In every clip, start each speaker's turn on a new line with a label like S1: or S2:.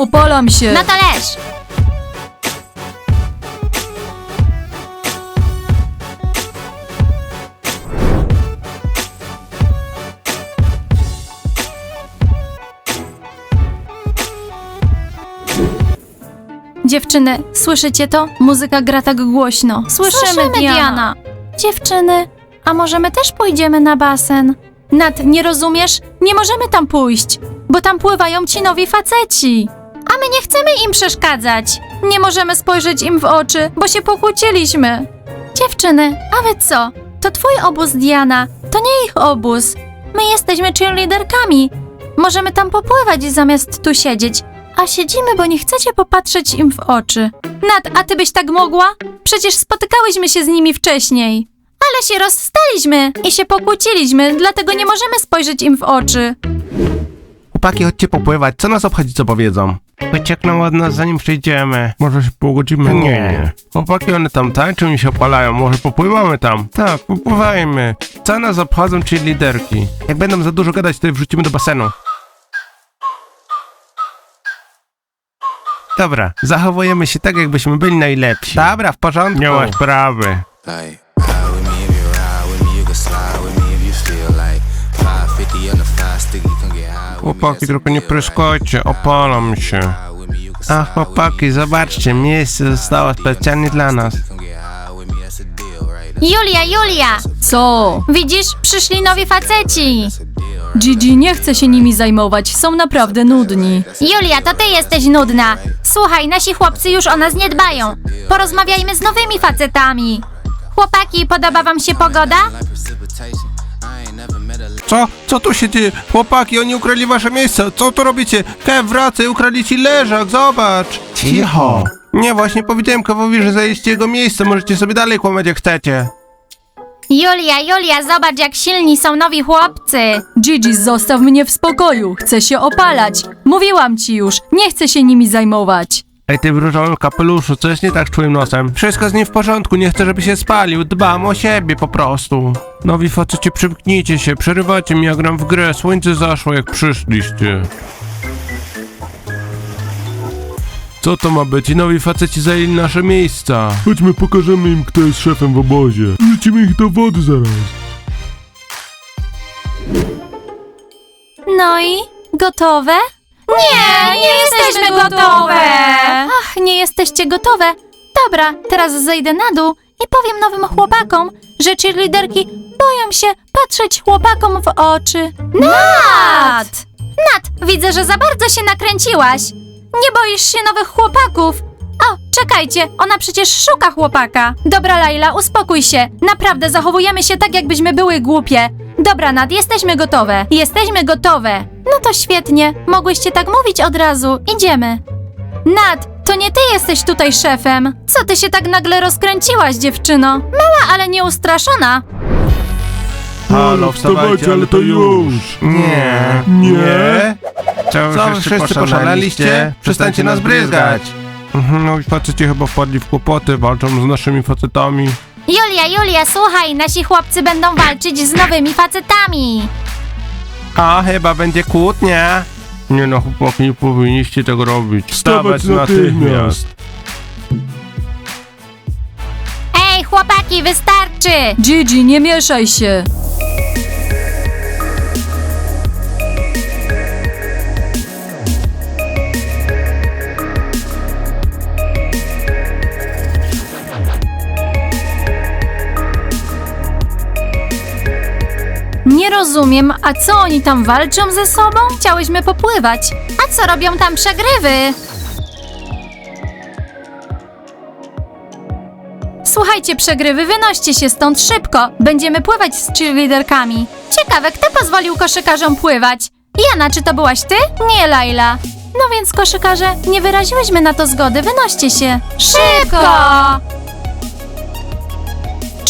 S1: Opalam się.
S2: No to leż.
S1: Dziewczyny, słyszycie to? Muzyka gra tak głośno. Słyszymy. Diana. Dziewczyny, a może my też pójdziemy na basen? Nat, nie rozumiesz? Nie możemy tam pójść, bo tam pływają ci nowi faceci.
S2: My nie chcemy im przeszkadzać.
S1: Nie możemy spojrzeć im w oczy, bo się pokłóciliśmy. Dziewczyny, a wy co? To twój obóz, Diana. To nie ich obóz. My jesteśmy cheerleaderkami. Możemy tam popływać zamiast tu siedzieć. A siedzimy, bo nie chcecie popatrzeć im w oczy. Nat, a ty byś tak mogła? Przecież spotykałyśmy się z nimi wcześniej. Ale się rozstaliśmy i się pokłóciliśmy, dlatego nie możemy spojrzeć im w oczy.
S3: Chłopaki, chodźcie popływać. Co nas obchodzi, co powiedzą? Wyciekną od nas, zanim przyjdziemy. Może się pogodzimy? Nie, nie. Chłopaki, one tam tańczą i się opalają. Może popływamy tam? Tak, popływajmy. Co nas obchodzą ci liderki? Jak będą za dużo gadać, to je wrzucimy do basenu. Dobra, zachowujemy się tak, jakbyśmy byli najlepsi. Dobra, w porządku. Nie ma sprawy. Chłopaki, tylko nie pryskojcie, opalam się. A chłopaki, zobaczcie, miejsce zostało specjalnie dla nas.
S2: Julia, Julia.
S1: Co?
S2: Widzisz, przyszli nowi faceci.
S1: Gigi nie chce się nimi zajmować, są naprawdę nudni.
S2: Julia, to ty jesteś nudna. Słuchaj, nasi chłopcy już o nas nie dbają. Porozmawiajmy z nowymi facetami. Chłopaki, podoba wam się pogoda?
S3: Co? Co tu się dzieje? Chłopaki, oni ukradli wasze miejsce. Co tu robicie? Kev, wracaj, ukradli ci leżak, zobacz. Cicho. Nie, właśnie powiedziałem Kevowi, że zajęliście jego miejsce. Możecie sobie dalej kłamać jak chcecie.
S2: Julia, Julia, zobacz jak silni są nowi chłopcy.
S1: Gigi, zostaw mnie w spokoju, chcę się opalać. Mówiłam ci już, nie chcę się nimi zajmować.
S3: Ej, ty w różowym kapeluszu, co jest nie tak z twoim nosem? Wszystko z nim w porządku, nie chcę, żeby się spalił. Dbam o siebie po prostu. Nowi facecie, przymknijcie się, przerywacie mi, ja gram w grę. Słońce zaszło, jak przyszliście. Co to ma być? I nowi faceci zajęli nasze miejsca.
S4: Chodźmy, pokażemy im, kto jest szefem w obozie. Wrzucimy ich do wody zaraz.
S1: No i gotowe?
S2: Nie, nie jesteśmy gotowe.
S1: Ach, nie jesteście gotowe? Dobra, teraz zejdę na dół i powiem nowym chłopakom, że cheerleaderki boją się patrzeć chłopakom w oczy. Nat!
S2: Nat, widzę, że za bardzo się nakręciłaś.
S1: Nie boisz się nowych chłopaków? O, czekajcie, ona przecież szuka chłopaka. Dobra, Laila, uspokój się. Naprawdę zachowujemy się tak, jakbyśmy były głupie. Dobra, Nad, jesteśmy gotowe. Jesteśmy gotowe. No to świetnie. Mogłyście tak mówić od razu. Idziemy. Nad, to nie ty jesteś tutaj szefem. Co ty się tak nagle rozkręciłaś, dziewczyno? Mała, ale nieustraszona.
S3: Halo, wstawajcie, ale to już. Nie.
S4: Nie?
S3: Co, wy wszyscy poszaleliście? Przestańcie nas bryzgać. Mhm, No i faceci chyba wpadli w kłopoty, walczą z naszymi facetami.
S2: Julia, Julia, słuchaj, nasi chłopcy będą walczyć z nowymi facetami.
S3: A, chyba będzie kłótnia. Nie no, chłopaki, nie powinniście tego robić.
S4: Wstawać natychmiast.
S2: Ej, chłopaki, wystarczy.
S1: Gigi, nie mieszaj się. Rozumiem, a co oni tam walczą ze sobą? Chciałyśmy popływać.
S2: A co robią tam przegrywy?
S1: Słuchajcie, przegrywy, wynoście się stąd szybko. Będziemy pływać z cheerleaderkami. Ciekawe, kto pozwolił koszykarzom pływać? Jana, czy to byłaś ty? Nie, Laila. No więc, koszykarze, nie wyraziłyśmy na to zgody, wynoście się. Szybko!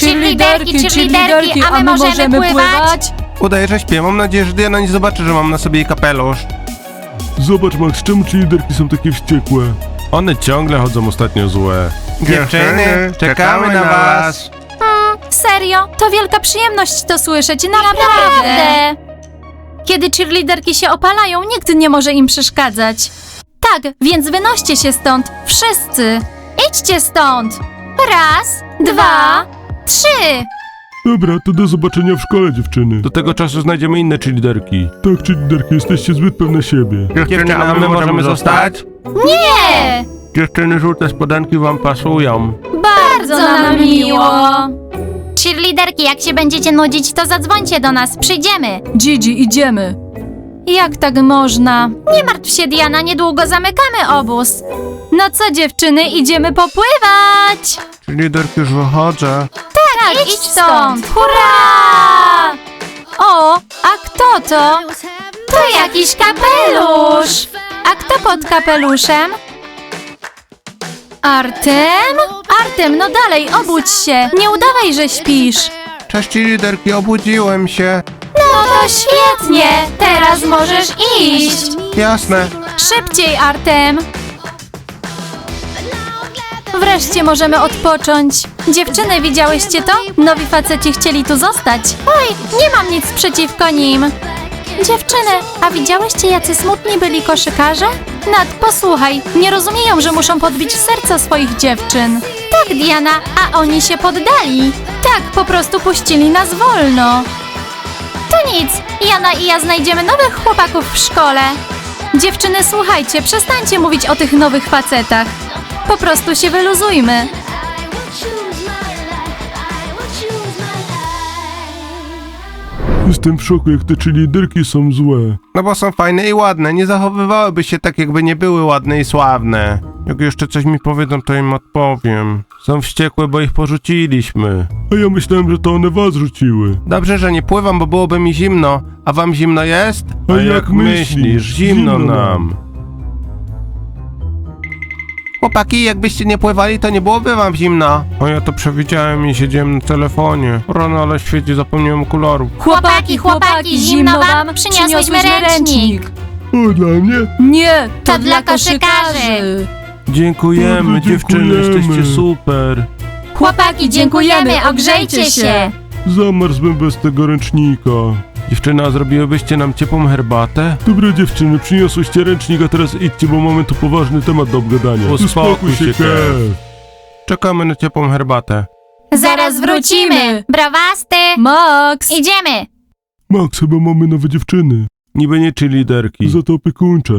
S2: Cheerleaderki, cheerleaderki, a my możemy pływać?
S3: Udaję, że śpię. Mam nadzieję, że Diana nie zobaczy, że mam na sobie jej kapelusz.
S4: Zobacz, Max, czemu ci liderki są takie wściekłe?
S3: One ciągle chodzą ostatnio złe. Dziewczyny, czekamy na was.
S1: Serio? To wielka przyjemność to słyszeć, naprawdę. Kiedy cheerleaderki się opalają, nikt nie może im przeszkadzać. Tak, więc wynoście się stąd, wszyscy. Idźcie stąd.
S2: Raz, dwa, trzy.
S4: Dobra, to do zobaczenia w szkole, dziewczyny.
S3: Do tego czasu znajdziemy inne cheerleaderki.
S4: Tak, czy liderki, jesteście zbyt pewne siebie.
S3: Dziewczyny, a my możemy zostać?
S2: Nie!
S3: Dziewczyny, żółte spodenki wam pasują.
S1: Bardzo nam miło.
S2: Cheerleaderki, jak się będziecie nudzić, to zadzwońcie do nas, przyjdziemy.
S1: Gigi, idziemy. Jak tak można?
S2: Nie martw się, Diana, niedługo zamykamy obóz.
S1: No co dziewczyny, idziemy popływać!
S3: Cheerleaderki, już wychodzę.
S2: Tak, idź stąd.
S1: Hurra! O, a kto to?
S2: To jakiś kapelusz.
S1: A kto pod kapeluszem? Artem? Artem, no dalej, obudź się. Nie udawaj, że śpisz.
S3: Cześć cheerleaderki, obudziłem się.
S2: No to świetnie, teraz możesz iść.
S3: Jasne.
S1: Szybciej, Artem. Wreszcie możemy odpocząć. Dziewczyny, widziałyście to? Nowi faceci chcieli tu zostać. Oj, nie mam nic przeciwko nim. Dziewczyny, a widziałyście jacy smutni byli koszykarze? Nad, posłuchaj, nie rozumieją, że muszą podbić serca swoich dziewczyn.
S2: Tak, Diana,
S1: A oni się poddali. Tak, po prostu puścili nas wolno.
S2: to nic. Jana i ja znajdziemy nowych chłopaków w szkole.
S1: Dziewczyny, słuchajcie, przestańcie mówić o tych nowych facetach. Po prostu się wyluzujmy.
S4: Jestem w szoku, jak te czy liderki są złe.
S3: No bo są fajne i ładne, nie zachowywałyby się tak, jakby nie były ładne i sławne. Jak jeszcze coś mi powiedzą, to im odpowiem. Są wściekłe, bo ich porzuciliśmy.
S4: A ja myślałem, że to one was rzuciły.
S3: Dobrze, że nie pływam, bo byłoby mi zimno. A wam zimno jest?
S4: A jak myślisz?
S3: Zimno
S4: Zimno
S3: nam. Chłopaki, jakbyście nie pływali, to nie byłoby wam zimno. O ja to przewidziałem i siedziałem na telefonie. Rano, ale świeci, zapomniałem kolorów.
S2: Chłopaki, chłopaki, zimno wam? Przyniosłyśmy ręcznik.
S4: O, dla mnie?
S1: Nie, to,
S2: To dla koszykarzy.
S3: Dziękujemy,
S4: Bardzo
S3: dziewczyny,
S4: dziękujemy.
S3: jesteście super.
S2: Chłopaki, dziękujemy, ogrzejcie się.
S4: Zamarzłbym bez tego ręcznika.
S3: Dziewczyna, zrobiłybyście nam ciepłą herbatę?
S4: Dobra dziewczyny, przyniosłyście ręcznik, a teraz idźcie, bo mamy tu poważny temat do obgadania.
S3: Uspokój się,
S4: Kev.
S3: Czekamy na ciepłą herbatę.
S2: Zaraz wrócimy. Brawasty.
S1: Max!
S2: Idziemy.
S4: Max, chyba mamy nowe dziewczyny.
S3: Niby nie czy liderki.
S4: Za to opiekuńcze.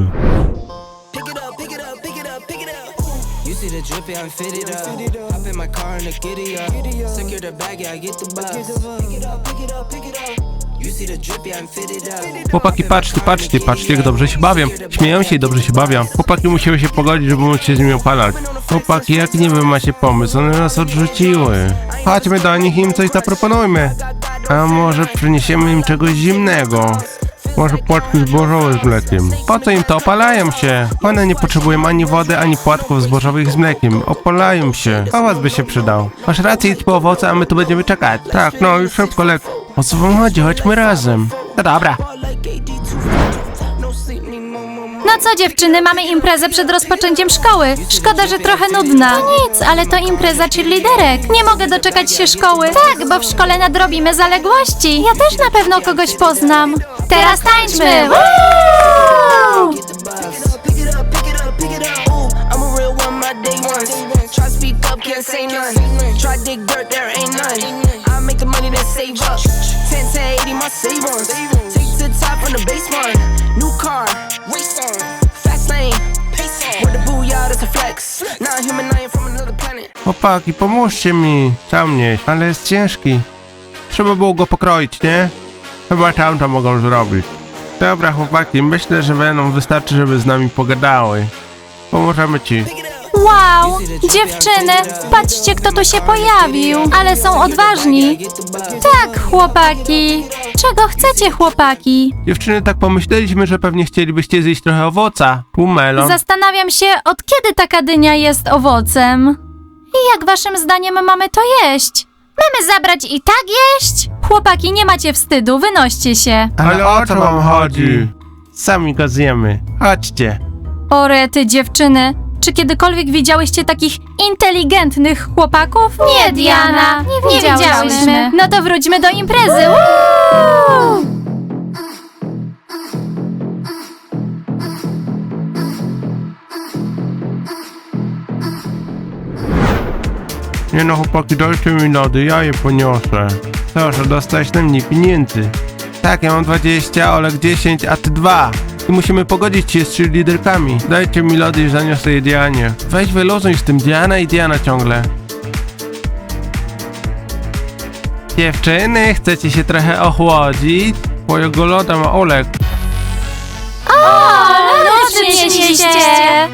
S5: Pick it up, pick it up, pick it up, pick it up. You see the drippy, I'm fitted up. Hop in my car and the giddy up. Secure the bag, yeah, I get the bus. Pick it up, pick it up, pick it up.
S3: Chłopaki, patrzcie, patrzcie, patrzcie, jak dobrze się bawią. Śmieją się i dobrze się bawią. Chłopaki musiały się pogodzić, żeby móc się z nimi opalać. Chłopaki, jak nie wy macie pomysł? One nas odrzuciły. Chodźmy do nich i im coś zaproponujmy. A może przyniesiemy im czegoś zimnego? Może płatki zbożowe z mlekiem. Po co im to? Opalają się. One nie potrzebują ani wody, ani płatków zbożowych z mlekiem. Opalają się. Owoc by się przydał. Masz rację, idź po owoce, a my tu będziemy czekać. Tak, no już szybko lek. O co wam chodzi? Chodźmy razem. No dobra.
S5: No
S1: co dziewczyny, mamy imprezę przed rozpoczęciem szkoły. Szkoda, że trochę nudna. To nic, ale to impreza cheerleaderek. Nie mogę doczekać się szkoły. Tak, bo w szkole nadrobimy zaległości. Ja też na pewno kogoś poznam. Teraz tańczmy! Woo!
S5: Get the bus. Pick it up, pick it up, pick it up. Ooh, I'm a real one, my day ones. Try to speak up, can't say none. Try to dig dirt, there ain't none. I make the money then save up. 10 to 80, my savings. Take to the top from the base one. New car, race on. Fast lane, pace on. With the booyah, that's a flex. Not human, I am from another planet.
S3: Chłopaki, pomóżcie mi. Sam nieść, ale jest ciężki. Trzeba było go pokroić, nie? Chyba tam to mogą zrobić. Dobra, chłopaki, myślę, że będą wystarczy, żeby z nami pogadały. Pomożemy ci.
S1: Wow! Dziewczyny, patrzcie kto tu się pojawił. Ale są odważni. Tak, chłopaki. Czego chcecie, chłopaki?
S3: Dziewczyny, tak pomyśleliśmy, że pewnie chcielibyście zjeść trochę owoca. Pół melon.
S1: Zastanawiam się, od kiedy taka dynia jest owocem? I jak waszym zdaniem mamy to jeść?
S2: Mamy zabrać i tak jeść?
S1: Chłopaki, nie macie wstydu, wynoście się.
S3: Ale o co wam chodzi? Sami go zjemy. Chodźcie.
S1: O rety, dziewczyny, czy kiedykolwiek widziałyście takich inteligentnych chłopaków?
S2: Nie, Diana, nie widziałyśmy.
S1: No to wróćmy do imprezy. Woo!
S3: Nie no chłopaki, dajcie mi lody, ja je poniosę. Proszę, dostałeś na mnie pieniędzy. Tak, ja mam 20, Olek 10, a ty 2. I musimy pogodzić się z trzy liderkami. Dajcie mi lody i zaniosę je Dianie. Weź wyluzuj z tym Diana i Diana ciągle. Dziewczyny, chcecie się trochę ochłodzić? Twojego loda ma Olek.
S1: lody przynieśliście!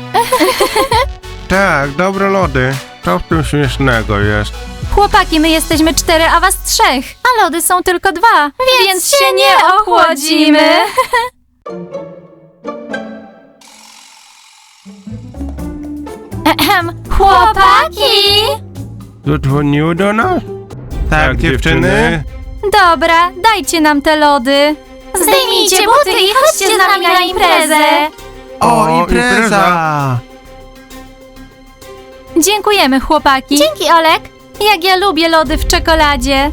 S3: Tak, dobre lody. Co w tym śmiesznego jest?
S1: Chłopaki, my jesteśmy cztery, a was trzech. A lody są tylko dwa, więc, się nie ochłodzimy. Ehem, chłopaki!
S3: Zadzwoniły do nas? Tak, dziewczyny.
S1: Dobra, dajcie nam te lody.
S2: Zdejmijcie buty i chodźcie z nami na imprezę.
S3: O, impreza!
S1: Dziękujemy, chłopaki.
S2: Dzięki, Olek.
S1: Jak ja lubię lody w czekoladzie.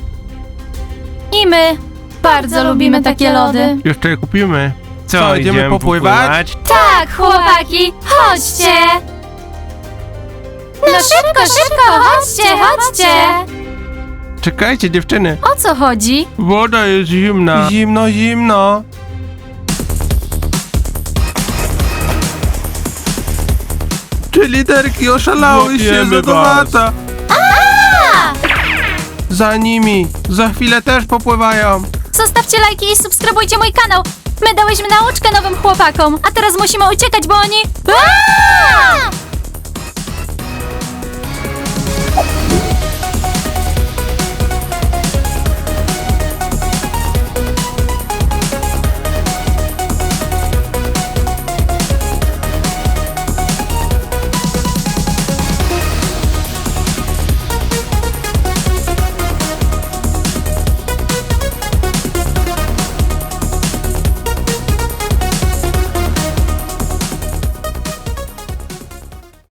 S1: I my bardzo lubimy takie lody.
S3: Jeszcze je kupimy. Co, idziemy popływać?
S1: Tak, chłopaki, chodźcie!
S2: No szybko, szybko, chodźcie, chodźcie.
S3: Czekajcie, dziewczyny.
S1: O co chodzi?
S3: Woda jest zimna. Zimno, zimno. Czy liderki oszalały się
S4: Łapiemy
S3: lodowata? Za nimi. Za chwilę też popływają.
S1: Zostawcie lajki i subskrybujcie mój kanał. My dałyśmy nauczkę nowym chłopakom, a teraz musimy uciekać, bo oni... Aaa!